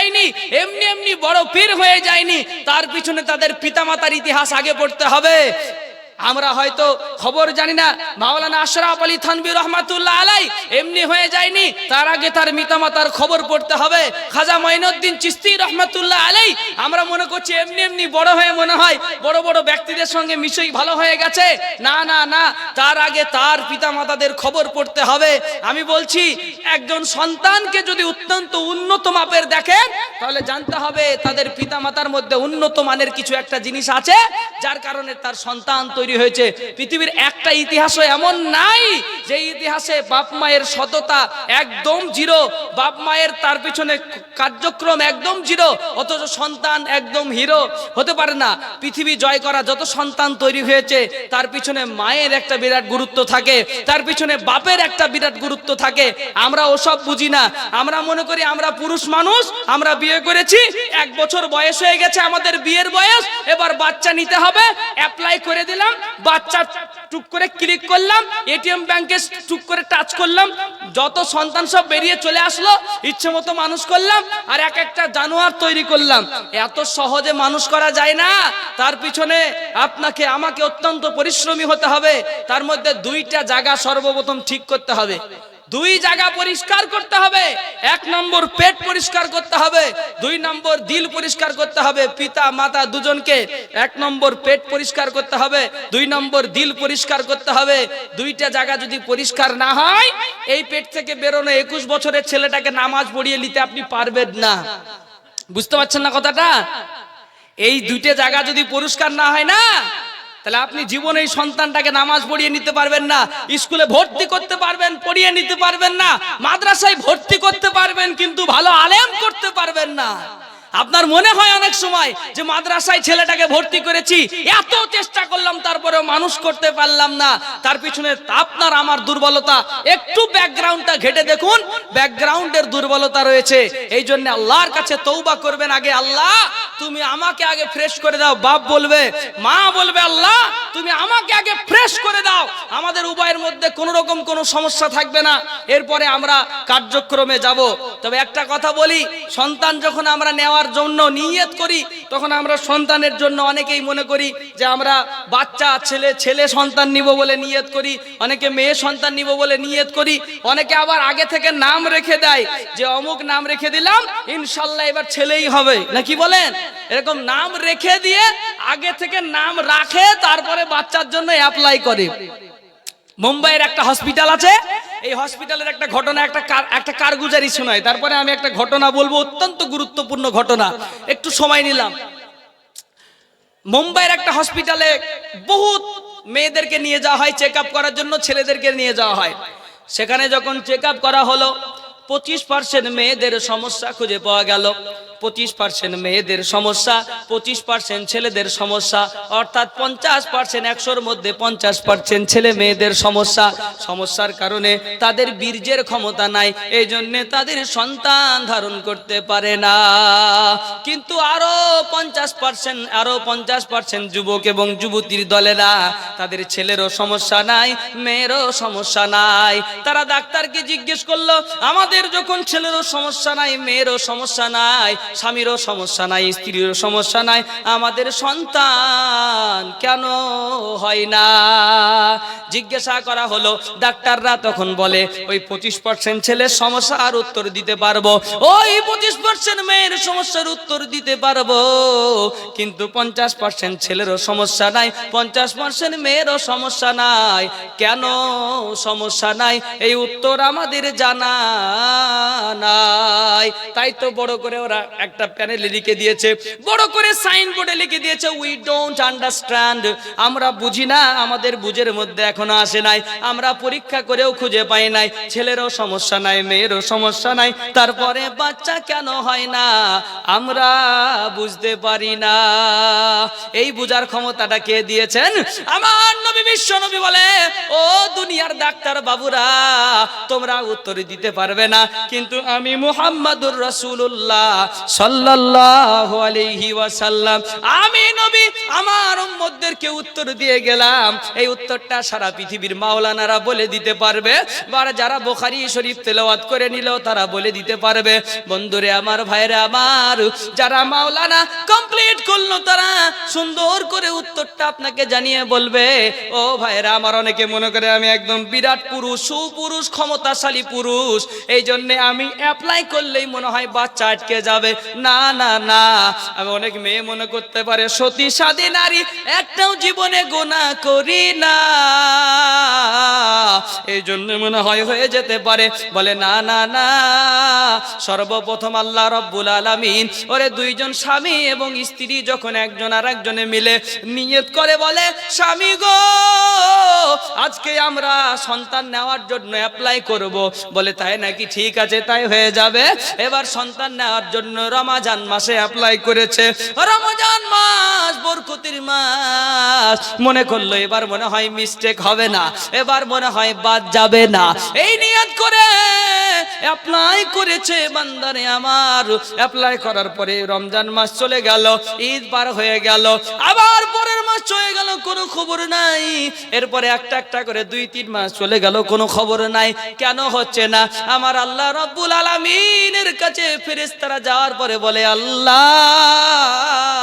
যায়নি, এমনি এমনি বড় পীর হয়ে যায়নি, তার পিছনে তাদের পিতামাতার ইতিহাস আগে পড়তে হবে। আমরা হয়তো খবর জানি না। মাওলানা আশরাফ আলী থানবী রহমাতুল্লাহ আলাই এমনি হয়ে যায়নি। তার আগে তার মিতামাতার খবর পড়তে হবে। খাজা মঈনুদ্দিন চিস্তি রহমাতুল্লাহ আলাই, আমরা মনে করছি এমনি এমনি বড় হয়ে মনে হয় বড় বড় ব্যক্তিদের সঙ্গে মিশই ভালো হয়ে গেছে। না না না, তার আগে তার পিতামাতাদের খবর পড়তে হবে। আমি বলছি, একজন সন্তানকে যদি অত্যন্ত উন্নত মাপের দেখেন, তাহলে জানতে হবে তাদের পিতামাতার মধ্যে উন্নত মানের কিছু একটা জিনিস আছে, যার কারণে তার সন্তান তৈরি হয়েছে। পৃথিবীর একটা ইতিহাসও এমন নাই যে ইতিহাসে বাপ মায়ের সততা একদম জিরো, বাপ মায়ের তার পিছনে কার্যক্রম একদম জিরো, অথচ সন্তান একদম হিরো হতে পারে না। পৃথিবী জয় করা যত সন্তান তৈরি হয়েছে, তার পিছনে মায়ের একটা বিরাট গুরুত্ব থাকে, তার পিছনে বাপের একটা বিরাট গুরুত্ব থাকে। আমরা ওসব বুঝি না। আমরা মনে করি আমরা পুরুষ মানুষ, আমরা বিয়ে করেছি, এক বছর বয়স হয়ে গেছে আমাদের বিয়ের বয়স, এবার বাচ্চা নিতে হবে, অ্যাপ্লাই করে দিলাম বাচ্চা টুক করে ক্লিক করলাম এটিএম ব্যাংকে টুক করে টাচ করলাম, যত সন্তান সব বেরিয়ে চলে আসলো, ইচ্ছে মতো মানুষ করলাম, আর এক একটা জানোয়ার তৈরি করলাম। এত সহজে মানুষ করা যায় না, তার পিছনে আপনাকে, আমাকে অত্যন্ত পরিশ্রমী হতে হবে, তার মধ্যে দুইটা জায়গা সর্বপ্রথম ঠিক করতে হবে। দুই জায়গা পরিষ্কার করতে হবে, এক নম্বর পেট পরিষ্কার করতে হবে, দুই নম্বর দিল পরিষ্কার করতে হবে, পিতা, মাতা দুজনকে এক নম্বর পেট পরিষ্কার করতে হবে, দুই নম্বর দিল পরিষ্কার করতে হবে। দুইটা জায়গা যদি পরিষ্কার না হয়, এই পেট থেকে বেরোনো একুশ বছরের ছেলেটাকে নামাজ পড়িয়ে নিতে আপনি পারবেন না। বুঝতে পারছেন না কথাটা? এই দুইটা জায়গা যদি পরিষ্কার না হয় না তাহলে আপনি জীবনে এই সন্তানটাকে নামাজ পড়িয়ে নিতে পারবেন না, স্কুলে ভর্তি করতে পারবেন, পড়িয়ে নিতে পারবেন না, মাদ্রাসায় ভর্তি করতে পারবেন, কিন্তু ভালো আলেম করতে পারবেন না। আপনার মনে হয় অনেক সময় যে মাদ্রাসায় ছেলেটাকে ভর্তি করেছি, এত চেষ্টা করলাম, তারপরেও মানুষ করতে পারলাম না। তার পিছনে আপনার আমার দুর্বলতা। একটু ব্যাকগ্রাউন্ডটা ঘেটে দেখুন, ব্যাকগ্রাউন্ডের দুর্বলতা রয়েছে। এই জন্য আল্লাহর কাছে তৌবা করবেন আগে। আল্লাহ, তুমি আমাকে আগে ফ্রেশ করে দাও। বাপ বলবে, মা বলবে, আল্লাহ, তুমি আমাকে আগে ফ্রেশ করে দাও। আমাদের উভয়ের মধ্যে কোনো রকম কোনো সমস্যা থাকবে না। এরপরে আমরা কার্যক্রমে যাব। তবে একটা কথা বলি, সন্তান যখন আমরা নেওয়ার জন্য নিয়ত করি, তখন আমরা সন্তানের জন্য অনেকেই মনে করি যে আমরা বাচ্চা, ছেলে ছেলে সন্তান নিব বলে নিয়ত করি, অনেকে মেয়ে সন্তান নিব বলে নিয়ত করি, অনেকে আবার আগে থেকে নাম রেখে দেয় যে অমুক নাম রেখে দিলাম, ইনশাল্লাহ এবার ছেলেই হবে। না কি বলেন? এরকম নাম রেখে দিয়ে আগে থেকে নাম রাখে, তারপরে বাচ্চার জন্য অ্যাপ্লাই করে। মুম্বাইয়ের একটা হসপিটাল আছে এই হসপিটালের একটা ঘটনা, একটা একটা কারগুজারি শোনায়। তারপরে আমি একটা ঘটনা বলব, অত্যন্ত গুরুত্বপূর্ণ ঘটনা। একটু সময় নিলাম। মুম্বাইয়ের একটা হসপিটালে বহুত মেয়েদেরকে নিয়ে যাওয়া হয় চেক করার জন্য ছেলেদেরকে নিয়ে যাওয়া হয়। সেখানে যখন চেক করা হলো, পঁচিশ পার্সেন্ট মেয়েদের সমস্যা খুঁজে পাওয়া গেল। পঁচিশ পার্সেন্ট মেয়েদের সমস্যা, পঁচিশ পার্সেন্ট ছেলেদের সমস্যা, অর্থাৎ পঞ্চাশ পার্সেন্ট একশোর মধ্যে পঞ্চাশ পার্সেন্ট ছেলে মেয়েদের সমস্যা। সমস্যার কারণে তাদের বীর্যের ক্ষমতা নাই এই জন্যে তাদের সন্তান ধারণ করতে পারে না। কিন্তু আরও পঞ্চাশ পার্সেন্ট আরও পঞ্চাশ পার্সেন্ট যুবক এবং যুবতীর দলেরা তাদের ছেলেরও সমস্যা নাই, মেয়েরও সমস্যা নাই। তারা ডাক্তারকে জিজ্ঞেস করল, আমাদের যখন ছেলেরও সমস্যা নাই, মেয়েরও সমস্যা নাই স্বামীরও সমস্যা নাই, স্ত্রীরও সমস্যা নাই, আমাদের সন্তান কেন হয় না? জিজ্ঞাসা করা হলো, ডাক্তাররা তখন বলে, ওই পঁচিশ পার্সেন্ট ছেলের সমস্যার উত্তর দিতে পারব। ওই পঁচিশ পার্সেন্ট মেয়ের সমস্যার উত্তর দিতে পারব। কিন্তু পঞ্চাশ পার্সেন্ট ছেলেরও সমস্যা নাই, পঞ্চাশ পার্সেন্ট মেয়েরও সমস্যা নাই। কেন সমস্যা নাই? এই উত্তর আমাদের জানা নাই। তাই তো বড় করে ওরা একটা প্যানেলে লিখে দিয়েছে, বড় করে সাইন বোর্ডে লিখে দিয়েছে উই ডোন্ট আন্ডারস্ট্যান্ড আমরা বুঝি না, আমাদের বুঝের মধ্যে এখনও আসে নাই। আমরা পরীক্ষা করেও খুঁজে পাই নাই। ছেলেরও সমস্যা নাই, মেয়েরও সমস্যা নাই। তারপরে বাচ্চা কেন হয় না? আমরা বুঝতে পারি না। এই বুঝার ক্ষমতাটা কে দিয়েছেন? আমার নবী বিশ্ব নবী বলে, ও দুনিয়ার ডাক্তার বাবুরা, তোমরা উত্তর দিতে পারবে না। কিন্তু আমি মুহাম্মাদুর রাসূলুল্লাহ সাল্লাল্লাহু আলাইহি ওয়াসাল্লাম। আমি নবী, আমার উম্মতদেরকে উত্তর দিয়ে গেলাম। এই উত্তরটা সারা পৃথিবীর মাওলানারা বলে দিতে পারবে। বা যারা বুখারী শরীফ তেলাওয়াত করে নিল, তারা বলে দিতে পারবে, বন্ধুরে আমার, ভাইরা আমার, যারা মাওলানা কমপ্লিট করল, তারা সুন্দর করে উত্তরটা আপনাকে জানিয়ে বলবে। ও ভাইরা আমার অনেকে মনে করে আমি একদম বিরাট পুরুষ, সুপুরুষ, ক্ষমতাশালী পুরুষ। এই জন্যে আমি অ্যাপ্লাই করলেই মনে হয় বাচ্চা আটকে যাবে। না না না। আমি অনেক মেয়ে মনে করতে পারে, সতী সাদী নারী, একটাও জীবনে গোনা করি না। এই জন্য মনে হয় হয়ে যেতে পারে। বলে, না না না। সর্বপ্রথম আল্লাহ রব্বুল আলামিন, ওরে দুইজন স্বামী এবং স্ত্রী যখন একজন আর একজনে মিলে নিয়ত করে, বলে, স্বামী গো, আজকে আমরা সন্তান নেওয়ার জন্য অ্যাপ্লাই করব। বলে, তাই নাকি ঠিক আছে, তাই হয়ে যাবে। এবার সন্তান নেওয়ার জন্য রমাজান মাসে অ্যাপ্লাই করেছে। রমজান মাস, বরকতির মাস। মনে করল এবার মনে হয় মিস্টেক হবে না, এবার মনে হয় বাদ যাবে না। এই নিয়ত করে অ্যাপ্লাই করেছে বান্দারে আমার। অ্যাপ্লাই করার পরে রমজান মাস চলে গেল, ঈদ পার হয়ে গেল। আবার পরের মাস চলে গেল, কোনো খবর নাই। এরপরে একটা একটা করে দুই, তিন মাস চলে গেল, কোনো খবর নাই। কেন হচ্ছে না? আমার আল্লাহ রব্বুল আলামিনের কাছে ফেরেশতারা যাওয়ার পরে বলে আল্লাহ।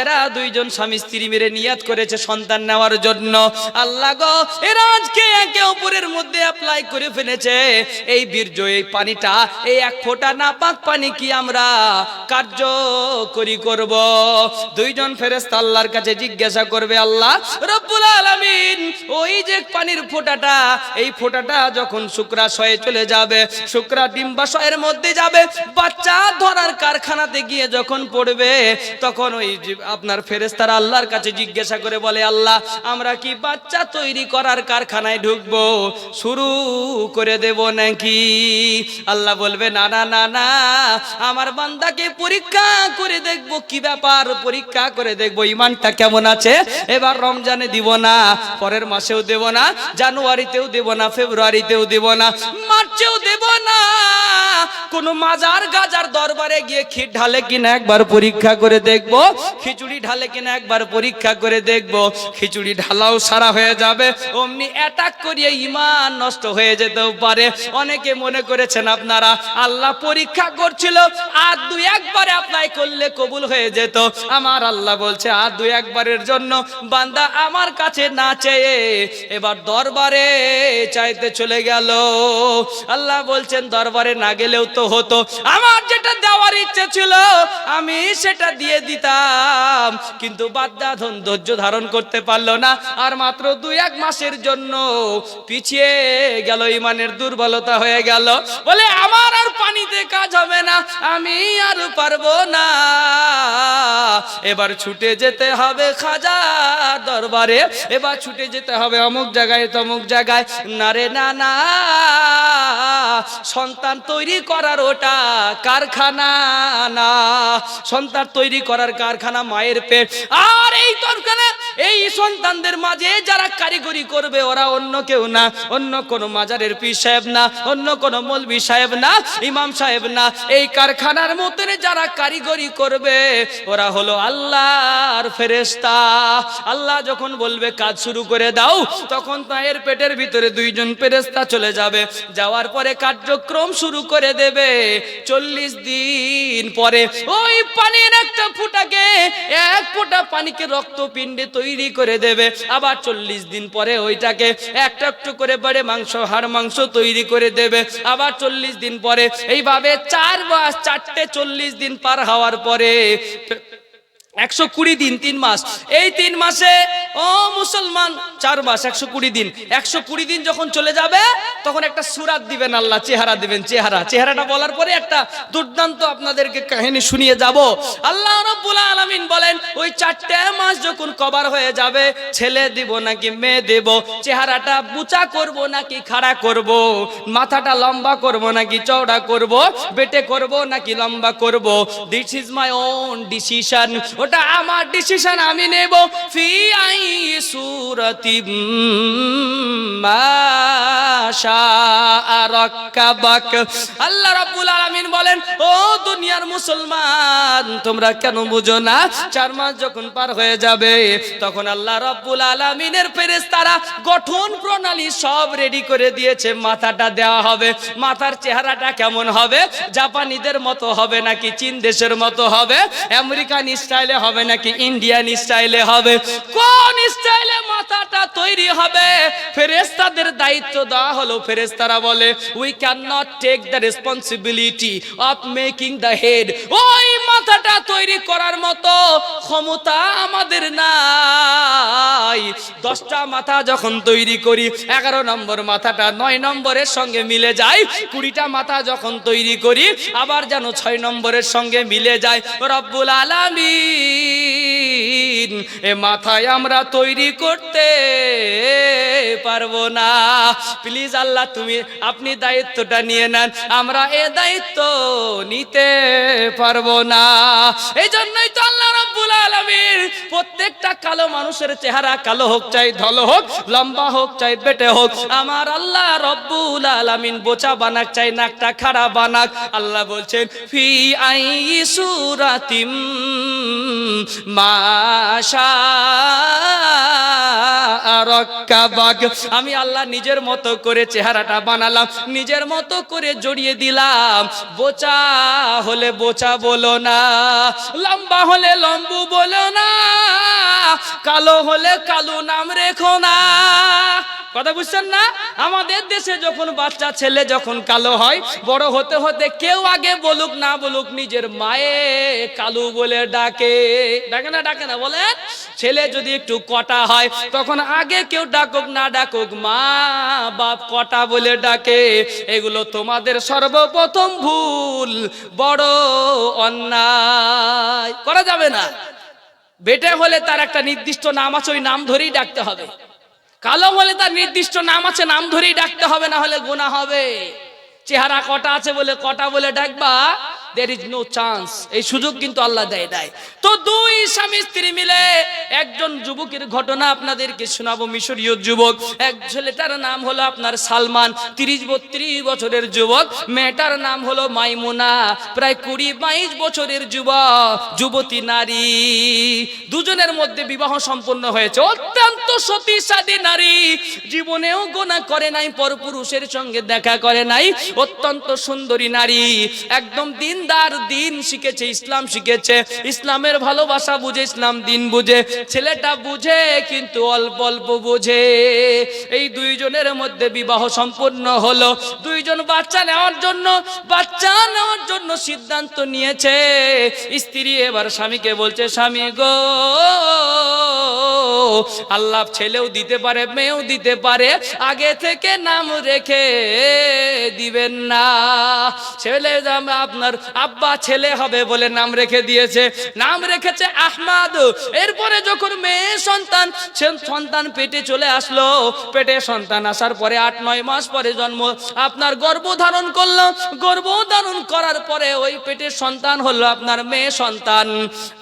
এরা দুইজন স্বামী স্ত্রী মেরে নিয়াত করেছে সন্তান নেওয়ার জন্য। আল্লাহ গো, এরা আজকে একে অপরের মধ্যে অ্যাপ্লাই করে ফেলেছে। এই বীর্য, এই পানিটা, এই এক ফোঁটা না পাক পানি কি আমরা কার্যকরী করব? দুইজন ফেরেশতা আল্লাহর কাছে জিজ্ঞাসা করবে, আল্লাহ রব্বুল আলামিন, ওই যে পানির ফোঁটাটা, এই ফোঁটাটা যখন শুক্রাশয়ে চলে যাবে, শুক্রা ডিম্বাশয়ের মধ্যে যাবে, বাচ্চা ধরার কারখানাতে গিয়ে যখন পড়বে, তখন ওই আপনার ফেরেস্তারা আল্লাহর কাছে জিজ্ঞাসা করে বলে, আল্লাহ, আমরা কি বাচ্চা তৈরি করার কারখানায় ঢুকবো? শুরু করে দেব নাকি? আল্লাহ বলবে, না না না না, আমার বান্দাকে পরীক্ষা করে দেখব, কি ব্যাপার? পরীক্ষা করে দেখব, ইমানটা কেমন আছে? এবার রমজানে দিব না, পরের মাসেও দেব না, জানুয়ারিতেও দেব না, ফেব্রুয়ারিতেও দেব না, মার্চেও দেব না। কোন মাজার গাজার দরবারে গিয়ে খিট ঢালে কিনা একবার পরীক্ষা করে দেখব খিচুড়ি ঢালে কিনা একবার পরীক্ষা করে দেখব। খিচুড়ি ঢালাও সারা হয়ে যাবে। অমনি অ্যাটাক করিয়ে ইমান নষ্ট হয়ে যেতেও পারে। অনেকে মনে করেছেন আপনারা, আল্লাহ পরীক্ষা করছিল, আর দুই একবারে অ্যাপ্লাই করলে কবুল হয়ে যেত। আমার আল্লাহ বলছে, আর দুই একবারের জন্য বান্দা আমার কাছে না চেয়ে এবার দরবারে চাইতে চলে গেল। আল্লাহ বলছেন, দরবারে না গেলেও তো হতো। আমার যেটা দেওয়ার ইচ্ছে ছিল, আমি সেটা দিয়ে দিতাম। কিন্তু বাদ্যাধন ধৈর্য ধারণ করতে পারল না। আর মাত্র দুই এক মাসের জন্য পিছিয়ে গেল, ইমানের দুর্বলতা হয়ে গেল। বলে, আমার আর পানিতে কাজ হবে না, আমি আর পারব না। এবার ছুটে যেতে হবে খাজা দরবারে। এবার ছুটে যেতে হবে অমুক জায়গায়, তমুক জায়গায়। না রে না না, সন্তান তৈরি করার ওটা কারখানা না। সন্তান তৈরি করার কারখানা মায়ের পেট। আর এই কারখানা এই সন্তানদের মাঝে যারা কারিগরি করবে, ওরা অন্য কেউ না। অন্য কোন মাজারের পীর সাহেব না, অন্য কোন মলবি সাহেব না, ইমাম সাহেব না। এই কারখানার মতনে যারা কারিগরি করবে, ওরা হলো আল্লাহর ফেরেস্তা আল্লাহ যখন বলবে, কাজ শুরু করে দাও, তখন তায়ের পেটের ভিতরে দুইজন ফেরেস্তা চলে যাবে। যাওয়ার পরে কার্যক্রম শুরু করে দেবে চল্লিশ দিন পরে। ওই পানির একটা ফুটাকে, এক ফোঁটা পানিকে রক্তপিণ্ডে তৈরি করে দেবে। আবার চল্লিশ দিন পরে ওইটাকে একটা একটু করে পরে মাংস, হাড় মাংস তৈরি করে দেবে। আবার চল্লিশ দিন পরে এইভাবে চার মাস চারটে চল্লিশ দিন পার হওয়ার পরে একশো কুড়ি দিন, তিন মাস। এই তিন মাসে, ও মুসলমান, চার মাস, একশো কুড়ি দিন। একশো কুড়ি দিন যখন চলে যাবে, তখন একটা সুরাত দিবেন আল্লাহ, চেহারা দিবেন, চেহারা। চেহারাটা বলার পরে একটা দুর্দান্ত আপনাদেরকে কাহিনী শুনিয়ে যাব। আল্লাহ রব্বুল আলামিন বলেন, ওই চারটে মাস যখন কভার হয়ে যাবে, ছেলে দিব নাকি মেয়ে দেব, চেহারাটা বুচা করব নাকি খাড়া করব, মাথাটা লম্বা করব নাকি চওড়া করব, বেটে করব নাকি লম্বা করব this is my own decision ওটা আমার ডিসিশন আমি নেব। ফি আই সুরতি আল্লাহ রাব্বুল আলামিন বলেন, ও দুনিয়ার মুসলমান, তোমরা কেন বুঝো না? চার মাস যখন পার হয়ে যাবে, তখন আল্লাহ গঠন প্রণালী সব রেডি করে দিয়েছে। মাথাটা দেওয়া হবে। মাথার চেহারাটা কেমন হবে? জাপানিদের মতো হবে নাকি চীন দেশের মতো হবে? আমেরিকান স্টাইলে হবে নাকি ইন্ডিয়ান স্টাইলে হবে? কোন স্টাইলে মাথাটা তৈরি হবে? ফেরেশতাদের দায়িত্ব দেওয়া হলো, ফেরেশতারা বলে we can not take the responsibility of making the head ওই মাথাটা তৈরি করার মতো ক্ষমতা আমাদের নাই। দশটা মাথা যখন তৈরি করি, এগারো নম্বর মাথাটা নয় নম্বরের সঙ্গে মিলে যায়। কুড়িটা মাথা যখন তৈরি করি, আবার যেন ছয় নম্বরের সঙ্গে মিলে যায়। রব্বুল আলামিন এ মাথায় আমরা তৈরি করতে পারব না। প্লিজ আল্লাহ, তুমি আপনি দায়িত্বটা নিয়ে নেন, আমরা এ দায়িত্ব নিতে পারব না। এই জন্যই তো আল্লাহ রব্বুল আলামিন প্রত্যেকটা কালো মানুষের চেহারা কালো হোক, চাই ধলো হোক, লম্বা হোক, চাই বেটে হোক, আমার আল্লাহ রব্বুল আলামিন বোচা বানাক, চাই নাকটা খাড়া বানাক। আল্লাহ বলছেন, ফি আই সুরাতিম মাশা আমি আল্লাহ নিজের মতো করে চেহারাটা বানালাম, নিজের মতো করে জড়িয়ে দিলাম। বোচা হলে বোচা বলো না, লম্বা হলে লম্বু বলো না, কালো হলে কালো নাম রেখো না। কথা বুঝছেন না? আমাদের দেশে যখন বাচ্চা ছেলে যখন কালো হয়, বড় হতে হতে কেউ আগে বলুক না বলুক নিজের মায়ে কালু বলে ডাকে। ডাকে না ডাকে না, বলেন। ছেলে যদি একটু কটা হয়, তখন আগে কেউ ডাকুক, না ডাকুক, মা বাপ কটা বলে ডাকে। এগুলো তোমাদের সর্বপ্রথম ভুল, বড় অন্যায়। করা যাবে না। বেটে হলে তার একটা নির্দিষ্ট নাম আছে, ওই নাম ধরেই ডাকতে হবে। কালো হলে তার নির্দিষ্ট নাম আছে, নাম ধরেই ডাকতে হবে, না হলে গোনা হবে। চেহারা কটা আছে বলে কটা বলে ডাকবা? দের ইজ নো চান্স এই সুযোগ কিন্তু আল্লাহ দেয় দেয় তো দুই স্বামী স্ত্রী মিলে একজন যুবকের ঘটনা আপনাদেরকে শোনাবো, মিশরীয় যুবক। এক ছেলেটার নাম হলো আপনার সালমান, তিরিশ বত্রিশ বছরের যুবক। মেয়েটার নাম হলো মাইমুনা, প্রায় কুড়ি বাইশ বছরের যুবক, যুবতী নারী। দুজনের মধ্যে বিবাহ সম্পন্ন হয়েছে। অত্যন্ত সতী সাদী নারী। জীবনেও গোনা করে নাই, পরপুরুষের সঙ্গে দেখা করে নাই। অত্যন্ত সুন্দরী নারী। একদম দিনদার দিন শিখেছে, ইসলাম শিখেছে। ইসলামের ভালোবাসা বুঝে, ইসলাম দিন বুঝে। ছেলেটা বুঝে, কিন্তু অল্প অল্প বুঝে। এই দুইজনের মধ্যে বিবাহ সম্পন্ন হলো। দুইজন বাচ্চা নেওয়ার জন্য, বাচ্চা নেওয়ার জন্য সিদ্ধান্ত নিয়েছে। স্ত্রী এবার স্বামীকে বলছে, স্বামী গো, আল্লাহ ছেলেও দিতে পারে, মেয়েও দিতে পারে। আগে থেকে নাম রেখে দিবেন না। ছেলে আপনার আব্বা ছেলে হবে বলে নাম রেখে দিয়েছে। নাম রেখেছে আহমাদ। এরপরে যখন মেয়ে সন্তান সন্তান পেটে চলে আসলো। পেটে সন্তান আসার পরে আট, নয় মাস পরে জন্ম। আপনার গর্ভ ধারণ করল গর্ভ ধারণ করার পরে ওই পেটের সন্তান হলো আপনার মেয়ে সন্তান।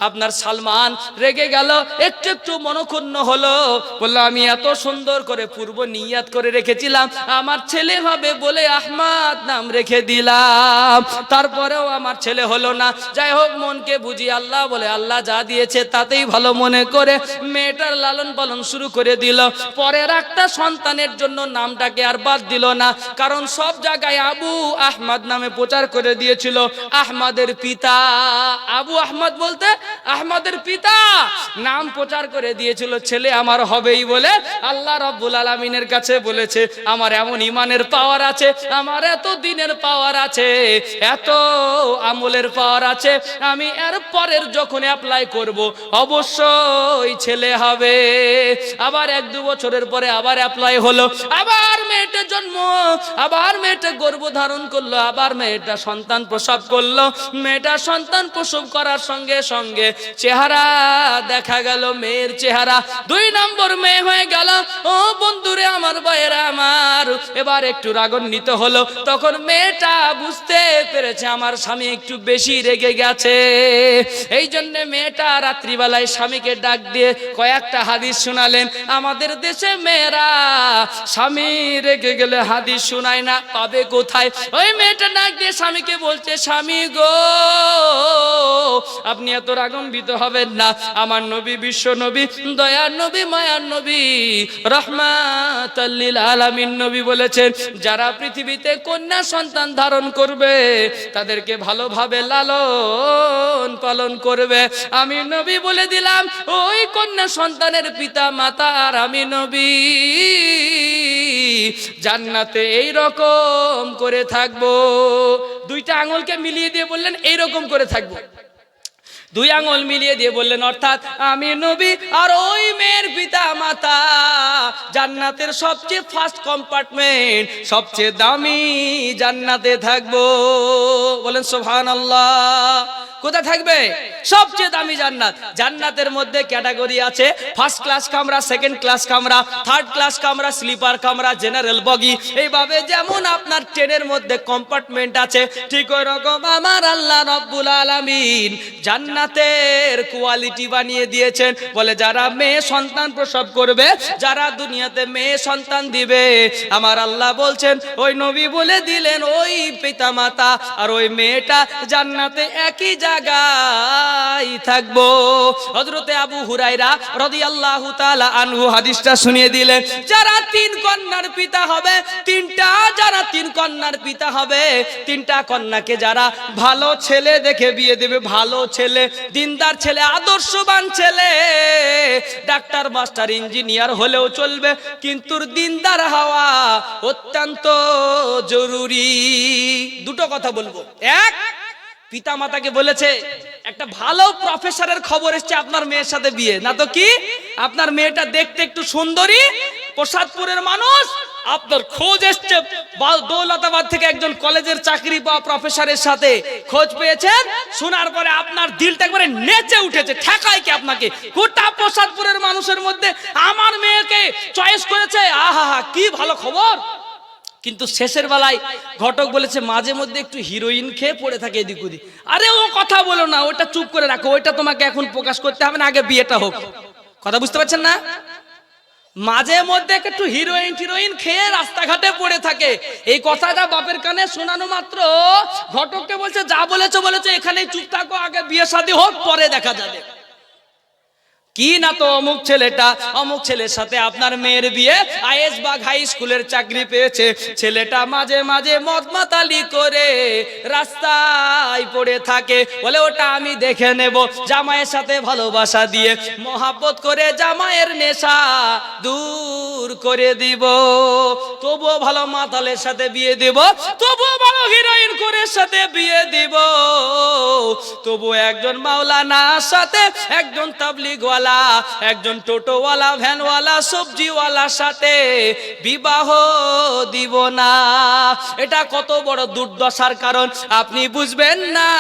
আপনার সালমান রেগে গেল। একটু একটু মনক্ষুণ্ণ হলো। বলল, আমি এত সুন্দর করে পূর্ব নিয়াত করে রেখেছিলাম। আমার ছেলে হবে বলে আহমাদ নাম রেখে দিলাম। তারপরেও আমার ছেলে হলো না। যাই হোক, মনকে বুঝি আল্লাহ বলে, আল্লাহ যা দিয়েছে তাতেই ভালো মনে করে মেয়েটার লালন পালন শুরু করে দিল। পরের একটা সন্তানের জন্য নামটাকে আর বাদ দিল না। কারণ সব জায়গায় আবু আহমদ নামে প্রচার করে দিয়েছিল, আহমদের পিতা। আবু আহমদ বলতে, আহমদের পিতা। নাম প্রচার করে দিয়েছিল, ছেলে আমার হবেই বলে আল্লাহ রব্বুল আলমিনের কাছে বলেছে, আমার এমন ইমানের পাওয়ার আছে, আমার এত দিনের পাওয়ার আছে, এত আমলের পাওয়ার আছে, আমি এর পরের যখন অ্যাপ্লাই করব, অবশ্যই ছেলে হবে। আবার এক দু বছরের পরে আবার অ্যাপ্লাই হলো, আবার মেয়েটা জন্ম, আবার মেয়েটা গর্ভ ধারণ করল, আবার মেয়েটা সন্তান প্রসব করল। মেয়েটা সন্তান প্রসব করার সঙ্গে সঙ্গে চেহারা দেখা গেল, মেয়ের চেহারা। দুই নম্বর মেয়ে হয়ে গেল, ও বন্ধুরে আমার, বয়েরা আমার। এবার একটু রাগান্বিত হলো, তখন মেয়েটা বুঝতে পেরেছে আমার স্বামী একটু বেশি রেগে গেছে। এই জন্য মেয়েটা রাত্রিবেলায় স্বামীকে ডাক দিয়ে কয়েকটা হাদিস শোনালেন। আমাদের দেশে মেয়েরা স্বামী রেগে গেলে হাদিস শোনায় না, পাবে কোথায়? ওই মেয়েটা ডাক দিয়ে স্বামীকে বলছে, স্বামী গো, আপনি এত রাগম্বিত হবেন না। আমার নবী বিশ্ব নবী, দয়ার নবী, মায়ার নবী রহমাতাল্লিল আলামিন নবী বলেছেন, যারা পৃথিবীতে কন্যা সন্তান ধারণ করবে, তাদেরকে ভালোভাবে লালন পালন করবে। আমি নবী বলে দিলাম, ওই কন্যা সন্তানের পিতা, মাতা আর আমি নবী। জান্নাতে এই রকম করে থাকব। দুইটা আঙুলকে মিলিয়ে দিয়ে বললেন এই রকম করে থাকব। দুই আঙুল মিলিয়ে দিয়ে বললেন, অর্থাৎ আমি নবী আর ওই মেয়ের পিতা মাতা। জান্নাতের সবচেয়ে ফার্স্ট কম্পার্টমেন্ট সবচেয়ে দামি জান্নাতে থাকব। বলেন সোহান আল্লাহ কোথায় থাকবে? সবচেয়ে দামি জান্নাত। জান্নাতের মধ্যে ক্যাটাগরি আছে ফার্স্ট ক্লাস কামরা সেকেন্ড ক্লাস কামরা থার্ড ক্লাস কামরা স্লিপার কামরা জেনারেল বগি। এইভাবে যেমন আপনার ট্রেনের মধ্যে কম্পার্টমেন্ট আছে, ঠিক ওই রকম আমার আল্লাহ রব্বুল আলামিন। জান্নাতের কোয়ালিটি বানিয়ে দিয়েছেন। বলে, যারা মেয়ে সন্তান প্রসব করবে, যারা দুনিয়াতে মেয়ে সন্তান দিবে, আমার আল্লাহ বলছেন, ওই নবী বলে দিলেন, ওই পিতা মাতা আর ওই মেয়েটা জান্নাতে একই জায়গায় থাকব। হজরতে আবু হুরাইরা রাদিয়াল্লাহু তাআলা আনহু হাদিসটা শুনিয়ে দিলেন, যারা তিন কন্যার পিতা হবে, তিনটা যারা তিন কন্যার পিতা হবে, তিনটা কন্যাকে যারা ভালো ছেলে দেখে বিয়ে দেবে, ভালো ছেলে দিনদার ছেলে, আদর্শবান ছেলে। ডাক্তার, মাস্টার, ইঞ্জিনিয়ার হলেও চলবে, কিন্তু দিনদার হওয়া অত্যন্ত জরুরি। দুটো কথা বলব। এক পিতা মাতাকে বলেছে, একটা ভালো প্রফেসরের খবর এসছে আপনার মেয়ের সাথে বিয়ে। না তো কি? আপনার মেয়েটা দেখতে একটু সুন্দরী, প্রসাদপুরের মানুষ আপনার খোঁজ এসছে। দৌলতাবাদ থেকে একজন কলেজের চাকরি বা প্রফেসরের সাথে খোঁজ পেয়েছেন। শোনার পরে আপনার দিলটা একবারে নেচে উঠেছে। ঠেকায় কি আপনাকে? গোটা প্রসাদপুরের মানুষের মধ্যে আমার মেয়েকে চয়েস করেছে। আহা হা কি ভালো খবর। কিন্তু শেষের বেলায় ঘটক বলেছে, মাঝে মধ্যে একটু হিরোইন খেয়ে পড়ে থাকে এদিক ওদিক। আরে ও কথা বলো না, ওটা চুপ করে রাখো। ওইটা তোমাকে এখন প্রকাশ করতে হবে না, আগে বিয়েটা হোক। কথা বুঝতে পারছেন না? মাঝে মধ্যে একটু হিরোইন টিরোইন খেয়ে রাস্তাঘাটে পড়ে থাকে। এই কথাটা বাপের কানে শোনানো মাত্র। ঘটককে বলছে, যা বলেছ বলেছ, এখানেই চুপ থাকো, আগে বিয়ে শাদী হোক, পরে দেখা যাবে। কি না তো অমুক ছেলেটা? অমুক ছেলের সাথে আপনার মেয়ের বিয়ে? আইএস বাগ হাই স্কুলের চাকরি পেয়েছে। ছেলেটা মাঝে মাঝে মদ মাতালি করে রাস্তায় পড়ে থাকে। বলে, ওটা আমি দেখে নেব। জামাইয়ের সাথে ভালোবাসা দিয়ে মহাব্বত করে জামাইয়ের নেশা দূর করে দিব। তবুও ভালো মাতালের সাথে বিয়ে দেব। তবুও ভালো হিরোইন করে সাথে বিয়ে দিব। তবু একজন মাওলানার সাথে, একজন তাবলিগওয়ালা একজন টোটোওয়ালা, ভ্যানওয়ালা, সবজিওয়ালার সাথে বিবাহ দিব না। এটা কত বড় দুর্দশার কারণ, আপনি বুঝবেন না।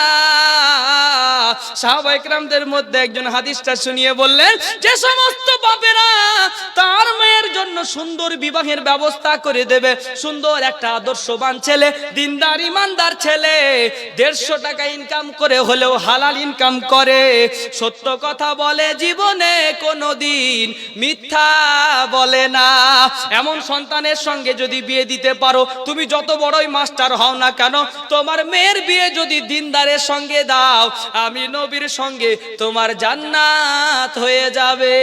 সাহাবাইকরামদের মধ্যে একজন হাদিসটা শুনিয়ে বললেন, যে সমস্ত বাপেরা তার মেয়ের জন্য সুন্দর বিবাহের ব্যবস্থা করে দেবে। সুন্দর একটা আদর্শবান ছেলে, দিনদার, ইমানদার ছেলে, দেড়শো টাকা ইনকাম করে হলেও হালাল ইনকাম করে। সত্য কথা বলে, জীবনে কোনোদিন মিথ্যা বলে না। এমন সন্তানের সঙ্গে যদি বিয়ে দিতে পারো, তুমি যত বড়ই মাস্টার হও না কেন, তোমার মেয়ের বিয়ে যদি দিনদারের সঙ্গে দাও, আমি নবীর সঙ্গে তোমার জান্নাত হয়ে যাবে।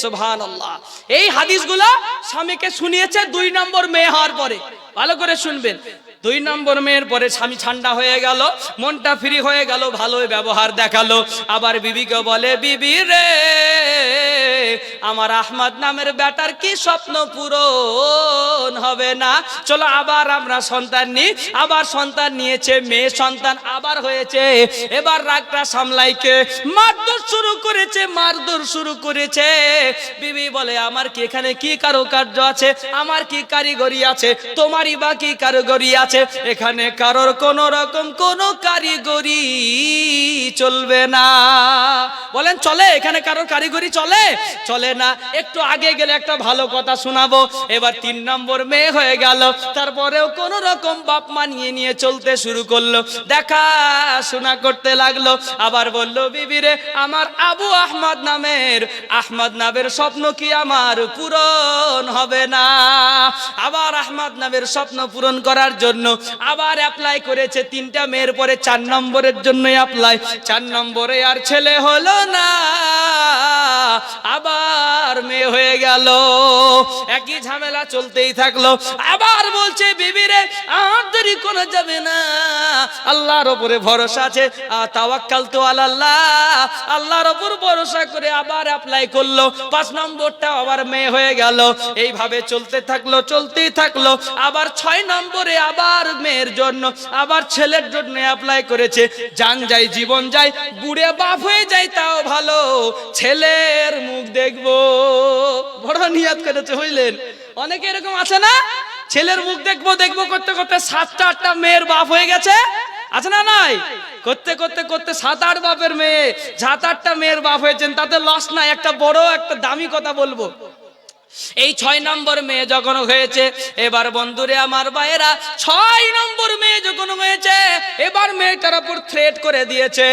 সুবহানাল্লাহ। এই হাদিসগুলো স্বামীকে শুনিয়েছে দুই নম্বর মেয়ে হওয়ার পরে। ভালো করে শুনবেন। দুই নম্বর মেয়ের পরে স্বামী ঠান্ডা হয়ে গেল, মনটা ফ্রি হয়ে গেল ভালো ব্যবহার দেখাল। আবার বিবিকে বলে, বিবি রে, আমার আহমদ নামের বেটার কি স্বপ্ন পূরণ হবে না? চলো আবার আমরা সন্তান নিই, আবার সন্তান নিয়েছে মেয়ে, সন্তান আবার হয়েছে। এবার রাগটা সামলাইকে মারধর শুরু করেছে, মারধর শুরু করেছে। বিবি বলে, আমার কি এখানে কি কারুকার্য আছে? আমার কি কারিগরি আছে? তোমারই বা কি কারিগরি আছে? এখানে কারোর কোন রকম কোন কারিগরি চলবে না। বলেন, চলে? এখানে কারোর কারিগরি চলে? চলে না। একটু আগে গেলে একটা ভালো কথা শোনাবো। এবার তিন নম্বর মেয়ে হয়ে গেল। তারপরেও কোন রকম বাপ মানিয়ে নিয়ে চলতে শুরু করল। দেখা শোনা করতে লাগল। আবার বলল বিবিরে আমার আবু আহমদ নামের আহমদ নামের স্বপ্ন কি আমার পূরণ হবে না? আহমদ নামের স্বপ্ন পূরণ করার জন্য আবার অ্যাপ্লাই করেছে তিনটা মেয়ের পরে চার নম্বরের জন্য অ্যাপ্লাই চার নম্বরে আর ছেলে হলো না। আবার মেয়ে হয়ে গেল। একই ঝামেলা চলতেই থাকল। আবার বলছে, বিবিরে, আর দেরি করা যাবে না। আল্লাহর ওপরে ভরসা আছে। তাওয়াক্কাল তো আল্লাহ আল্লাহর ওপর ভরসা করে আবার অ্যাপ্লাই করল। পাঁচ নম্বরটা আবার মেয়ে হয়ে গেল। এইভাবে চলতে থাকল, চলতেই থাকল। আবার ছয় নম্বরে আবার মেয়ের জন্য, আবার ছেলের জন্য অ্যাপ্লাই করেছে। জান যায়, জীবন যায়, বুড়ে বাপ হয়ে যায়, তাও ভালো। ছেলের মুখ দেখব। বড় নিয়াত করেছে, বুঝলেন? অনেকে এরকম আছে না? ছেলের মুখ দেখব দেখব করতে করতে সাতটা আটটা মেয়ের বাপ হয়ে গেছে। আছে না নাই? করতে করতে করতে সাত আট বাপের মেয়ে, সাত আটটা মেয়ের বাপ হয়েছেন। তাতে লস নাই, একটা বড়, একটা দামি কথা বলব। এই ছয় নম্বর মেয়ে যখন হয়েছে, এবার বন্ধুরে আমার ভাইয়েরা, ছয় নম্বর মেয়ে যখন হয়েছে, এবার মেয়েটার উপর থ্রেট করে দিয়েছে।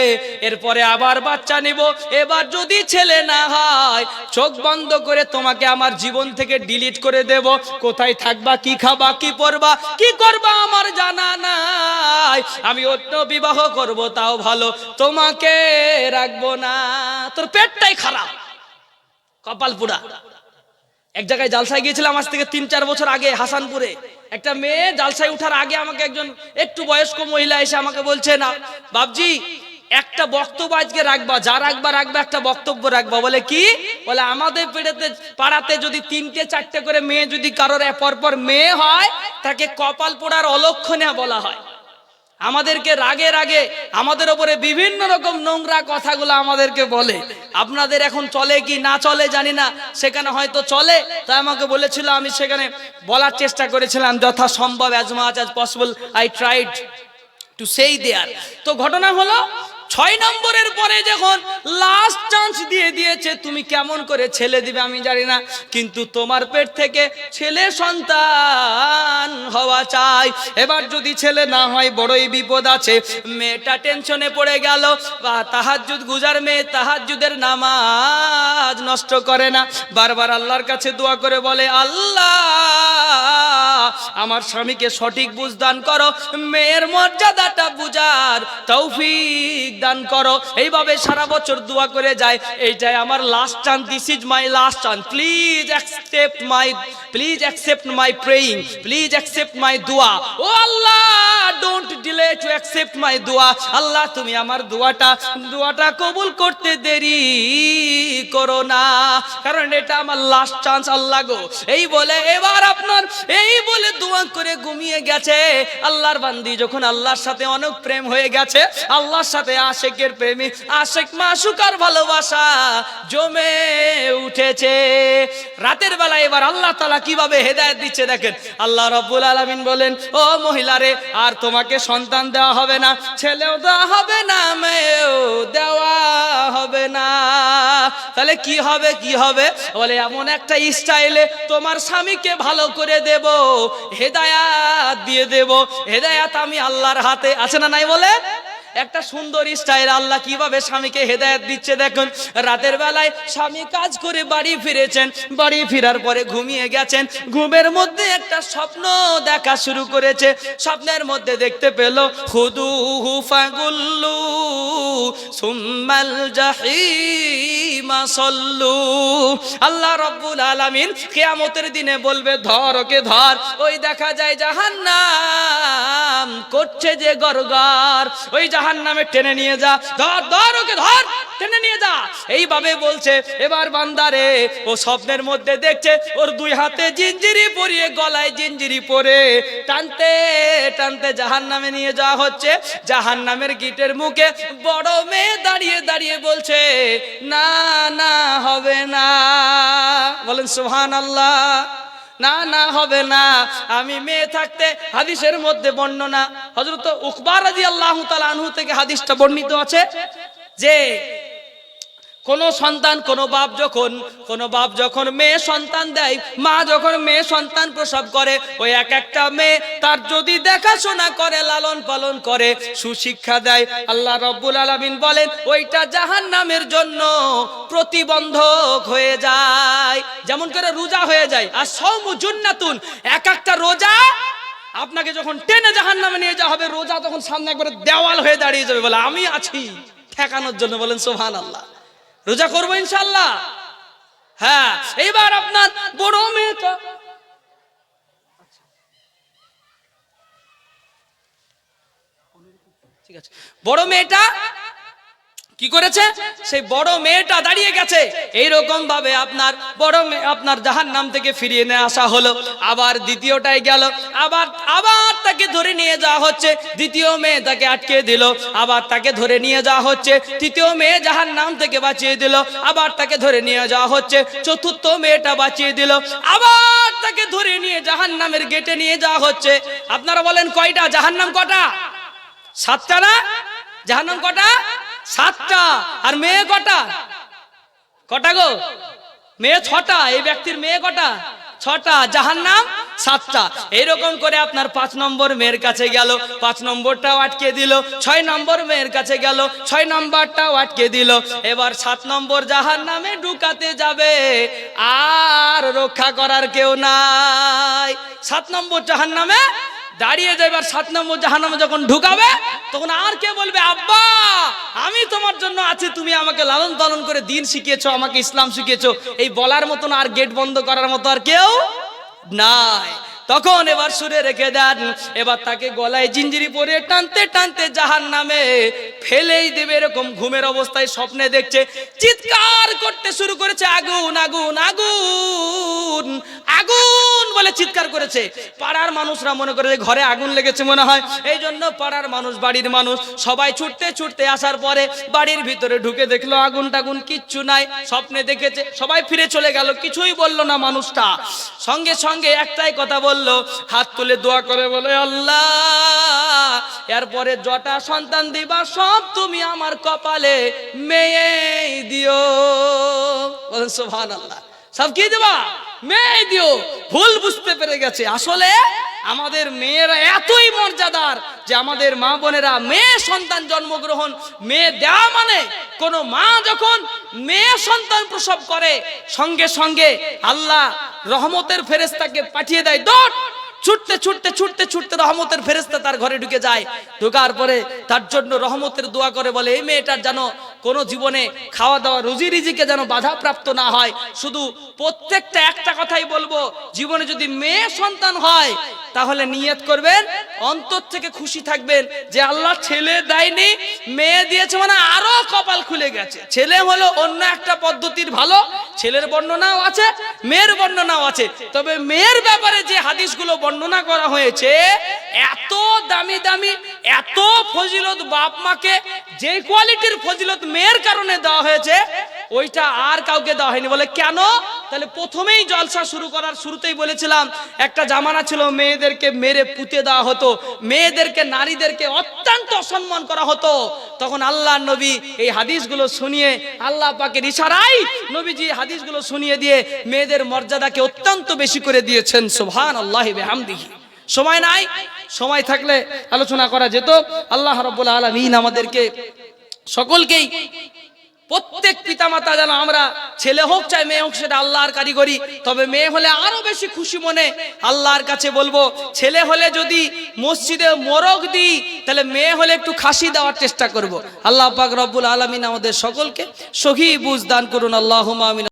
এরপরে আবার বাচ্চা নিব। এবার যদি ছেলে না হয়, চোখ বন্ধ করে তোমাকে আমার জীবন থেকে ডিলিট করে দেব। কোথায় থাকবা, কি খাবা, কি পরবা, কি করবা আমার জানা নাই। আমি অন্য বিবাহ করব, তাও ভালো। তোমাকে রাখব না। তোর পেটটাই খারাপ। কপাল পুরা এক জায়গায় জালসায় গিয়েছিলাম আজ থেকে তিন চার বছর আগে, হাসানপুরে। একটা মেয়ে জালসায় উঠার আগে আমাকে একজন একটু বয়স্ক মহিলা এসে আমাকে বলছে, না বাবজি একটা বক্তব্য আজকে রাখবা, যা রাখবা রাখবা, একটা বক্তব্য রাখবা। বলে, কি? বলে, আমাদের পেড়েতে পাড়াতে যদি তিনটে, চারটে করে মেয়ে যদি কারোর পরপর মেয়ে হয়, তাকে কপাল পোড়ার অলক্ষণে বলা হয়। আমাদেরকে রাগে রাগে আমাদের ওপরে বিভিন্ন রকম নোংরা কথাগুলো আমাদেরকে বলে। আপনাদের এখন চলে কি না চলে জানি না, সেখানে হয়তো চলে। তাই আমাকে বলেছিল, আমি সেখানে বলার চেষ্টা করেছিলাম, যথাসম্ভব as much as possible I tried to সেই দেয়ার তো ঘটনা হলো ছয় নম্বরের পরে যখন লাস্ট চান্স দিয়ে দিয়েছে, তুমি কেমন করে ছেলে দিবে আমি জানি না, কিন্তু তোমার পেট থেকে ছেলে সন্তান হওয়া চাই। এবার যদি ছেলে না হয়, বড়ই বিপদ আছে। মেয়েটা টেনশনে পড়ে গেল, বা তাহাজুদ গুজার মেয়ে তাহাজুদের নামাজ নষ্ট করে না। বারবার আল্লাহর কাছে দোয়া করে বলে, আল্লাহ, আমার স্বামীকে সঠিক বুঝ দান করো, মেয়ের মর্যাদাটা বুঝার তৌফিক দান করো। এইভাবে সারা বছর দোয়া করে যায়। এইটাই আমার last chance this is my last chance please accept my please accept my praying please accept my দোয়া ও Allah don't delay to accept my দোয়া আল্লাহ, তুমি আমার দোয়াটা দোয়াটা কবুল করতে দেরি করো না। কারণ এটা আমার লাস্ট চান্স আল্লাহ গো। এই বলে এবার আপনার, এই বলে দোয়া করে ঘুমিয়ে গেছে। আল্লাহর বান্দি যখন আল্লাহর সাথে অনেক প্রেম হয়ে গেছে, আল্লাহর সাথে আশেকের প্রেমী। আশেক মাসুকার ভালোবাসা জমে উঠেছে। রাতের বেলা এবার আল্লাহ তালা কীভাবে হেদায়ত দিচ্ছে দেখেন? আল্লাহ রব্বুল আলমিন বলেন, ও মহিলারে, আর তোমাকে সন্তান দেওয়া হবে না। ছেলেও দেওয়া হবে না, মেয়েও দেওয়া হবে না। তাহলে কি হবে কি হবে? বলে, এমন একটা স্টাইলে তোমার স্বামীকে ভালো করে দেব, হেদায়াত দিয়ে দেব। হেদায়াত আমি আল্লাহর হাতে আছে না নাই বলে? একটা সুন্দর স্টাইল, আল্লাহ কীভাবে স্বামীকে হেদায়েত দিচ্ছে দেখুন। রাতের বেলায় স্বামী কাজ করে বাড়ি ফিরেছেন, বাড়ি ফেরার পরে ঘুমিয়ে গেছেন, ঘুমের মধ্যে একটা স্বপ্ন দেখা শুরু করেছে। স্বপ্নের মধ্যে দেখতে পেল হুদু হুফাগুল্লু সুম্মাল জাহিমা সল্লু। আল্লাহ রব্বুল আলামিন কিয়ামতের দিনে বলবে, ধর ওকে ধর, ওই দেখা যায় জাহান্নাম করছে যে গরগর, ওই জাহান্নামে টেনে নিয়ে যা। ধর ধর ওকে, ধর, টেনে নিয়ে যা। এইভাবে বলছে, এবার বান্দারে ও স্বপ্নের মধ্যে দেখছে, ওর দুই হাতে জিঞ্জিরি পরিয়ে, গলায় জিঞ্জিরি পরে টানতে টানতে জাহান নামে নিয়ে যাওয়া হচ্ছে। জাহান নামের গিটের মুখে বড় মেয়ে দাঁড়িয়ে দাঁড়িয়ে বলছে, না না, হবে না। বলেন সুহান আল্লাহ না না, হবে না। আমি মেয়ে থাকতে হাদিসের মধ্যে বর্ণনা। হজরত উকবার রাজি আল্লাহ আনহু থেকে হাদিসটা বর্ণিত আছে যে কোন সন্তান, কোন বাপ যখন, কোন বাপ যখন মেয়ে সন্তান দেয়, মা যখন মেয়ে সন্তান প্রসব করে, ওই এক একটা মেয়ে তার যদি দেখাশোনা করে, লালন পালন করে, সুশিক্ষা দেয়, আল্লাহ রব্বুল আলামিন বলেন, ওইটা জাহান নামের জন্য প্রতিবন্ধক হয়ে যায়। যেমন করে রোজা হয়ে যায়, আর সৌমু জুন্নাতুন, এক একটা রোজা আপনাকে যখন টেনে জাহান নামে নিয়ে যাওয়া হবে, রোজা তখন সামনে একবারে দেওয়াল হয়ে দাঁড়িয়ে যাবে বলে, আমি আছি। ঠেকানোর জন্য বলেন সোহান আল্লাহ রোজা করব ইনশাল্লাহ হ্যাঁ এইবার আপনার বড় মেয়েটা ঠিক আছে। বড় মেয়েটা কি করেছে? সেই বড় মেয়েটা দাঁড়িয়ে গেছে। এইরকম ভাবে আপনার বড় মেয়ে, আপনার জাহান নাম থেকে ফিরিয়ে নিয়ে আসা হলো। আবার দ্বিতীয়টাই গেল। আবার আবার তাকে ধরে নিয়ে যাওয়া হচ্ছে। দ্বিতীয় মেয়ে তাকে আটকে দিল। আবার তাকে ধরে নিয়ে যাওয়া হচ্ছে। তৃতীয় মেয়ে জাহান নাম থেকে বাঁচিয়ে দিল। আবার তাকে ধরে নিয়ে যাওয়া হচ্ছে। চতুর্থ মেয়েটা বাঁচিয়ে দিল। আবার তাকে ধরে নিয়ে জাহান নামের গেটে নিয়ে যাওয়া হচ্ছে। আপনারা বলেন কয়টা? জাহান নাম কটা? সাতটা না? জাহান্নাম কটা? সাতটা আর মেয়ে কটা? কটা গো? মেয়ে ছটা, এই ব্যক্তির মেয়ে কটা? ছটা। যাহার জাহান্নাম, সাতটা। এইরকম করে আপনার পাঁচ নম্বর মেয়ের কাছে গেল। পাঁচ নম্বরটাও আটকে দিল। ছয় নম্বর মেয়ের কাছে গেল। ছয় নম্বরটাও আটকে দিল। এবার সাত নম্বর জাহান নামে ঢুকাতে যাবে। আর রক্ষা করার কেউ নাই। সাত নম্বর জাহান নামে দাঁড়িয়ে যাইবার সাত নম্বর জাহান্নামে যখন ঢুকাবে তখন আর কে বলবে, আব্বা, আমি তোমার জন্য আছি, তুমি আমাকে লালন পালন করে দিন শিখিয়েছ, আমাকে ইসলাম শিখিয়েছো। এই বলার মতন আর গেট বন্ধ করার মতো আর কেউ নাই। তখন এবার সুরে রেখে দেন। এবার তাকে গলায় জিঞ্জিরি পরে টানতে টানতে জাহান নামে ফেলেই দেবে এরকম ঘুমের অবস্থায় স্বপ্নে দেখছে। চিৎকার করতে শুরু করেছে, আগুন আগুন আগুন আগুন বলে চিৎকার করেছে। পাড়ার মানুষরা মনে করে ঘরে আগুন লেগেছে মনে হয়। এই জন্য পাড়ার মানুষ, বাড়ির মানুষ সবাই ছুটতে ছুটতে আসার পরে বাড়ির ভিতরে ঢুকে দেখল, আগুন টাগুন কিচ্ছু নাই, স্বপ্নে দেখেছে, সবাই ফিরে চলে গেল, কিছুই বলল না মানুষটা। সঙ্গে সঙ্গে একটাই কথা বলল হাত তুলে দোয়া করে বলে, আল্লাহ, এরপরে জটা সন্তান দিবা, সব তুমি আমার কপালে মেয়ে দিও। সোভান আল্লাহ সব কি দেবা? মেয়ে দিও। ভুল বুঝতে পেরে গেছে। আসলে আমাদের মেয়েরা এতই মর্যাদার যে আমাদের মা বোনেরা মেয়ে সন্তান জন্মগ্রহণ, মেয়ে দেওয়া মানে কোন মা যখন মেয়ে সন্তান প্রসব করে, সঙ্গে সঙ্গে আল্লাহ রহমতের ফেরেস্তাকে পাঠিয়ে দেয়, দৌড়! ছুটতে ছুটতে ছুটতে ছুটতে রহমতের ফেরেস্তা তার ঘরে ঢুকে যায়। ঢোকার পরে তার জন্য রহমতের দোয়া করে বলে, এই মেয়েটার যেন কোনো জীবনে খাওয়া দাওয়া রুজি রিজিকে যেন বাধা প্রাপ্ত না হয়, শুধু প্রত্যেকটা একটা কথাই বলব, জীবনে যদি মেয়ে সন্তান হয়, তাহলে নিয়ত করবেন, অন্তর থেকে খুশি থাকবেন যে আল্লাহ ছেলে দেয়নি, মেয়ে দিয়েছে মানে আরও কপাল খুলে গেছে। ছেলে হলো অন্য একটা পদ্ধতির ভালো, ছেলের বর্ণনাও আছে, মেয়ের বর্ণনাও আছে। তবে মেয়ের ব্যাপারে যে হাদিসগুলো বর্ণনা করা হয়েছে, এত দামি দামি, এত ফজিলত বাপ মাকে যে কোয়ালিটির ফজিলত মেয়ের কারণে দেওয়া হয়েছে, ওইটা আর কাউকে দেওয়া হয়নি বলে কেন? তাহলে প্রথমেই জলসা শুরু করার শুরুতেই বলেছিলাম, একটা জামানা ছিল, মেয়েদেরকে মেরে পুঁতে দেওয়া হতো, মেয়েদেরকে, নারীদেরকে অত্যন্ত অসম্মান করা হতো। তখন আল্লাহ নবী এই হাদিসগুলো শুনিয়ে, আল্লাহ পাকের ইশারাই নবীজি হাদিসগুলো শুনিয়ে দিয়ে মেয়েদের মর্যাদাকে অত্যন্ত বেশি করে দিয়েছেন সুবহান আল্লাহ বেহামদিহি। সময় নাই? সময় থাকলে আলোচনা করা যেত। আল্লাহ রব্বুল আলমিন আমাদেরকে সকলকেই প্রত্যেক পিতামাতা যেন আমরা ছেলে হোক চাই, মেয়ে হোক, সেটা আল্লাহর কারিগরি। তবে মেয়ে হলে আরও বেশি খুশি মনে আল্লাহর কাছে বলব, ছেলে হলে যদি মসজিদে মোরগ দিই, তাহলে মেয়ে হলে একটু খাসি দেওয়ার চেষ্টা করব। আল্লাহ পাক রব্বুল আলমিন আমাদের সকলকে সহি বুঝ দান করুন। আল্লাহ আমিন।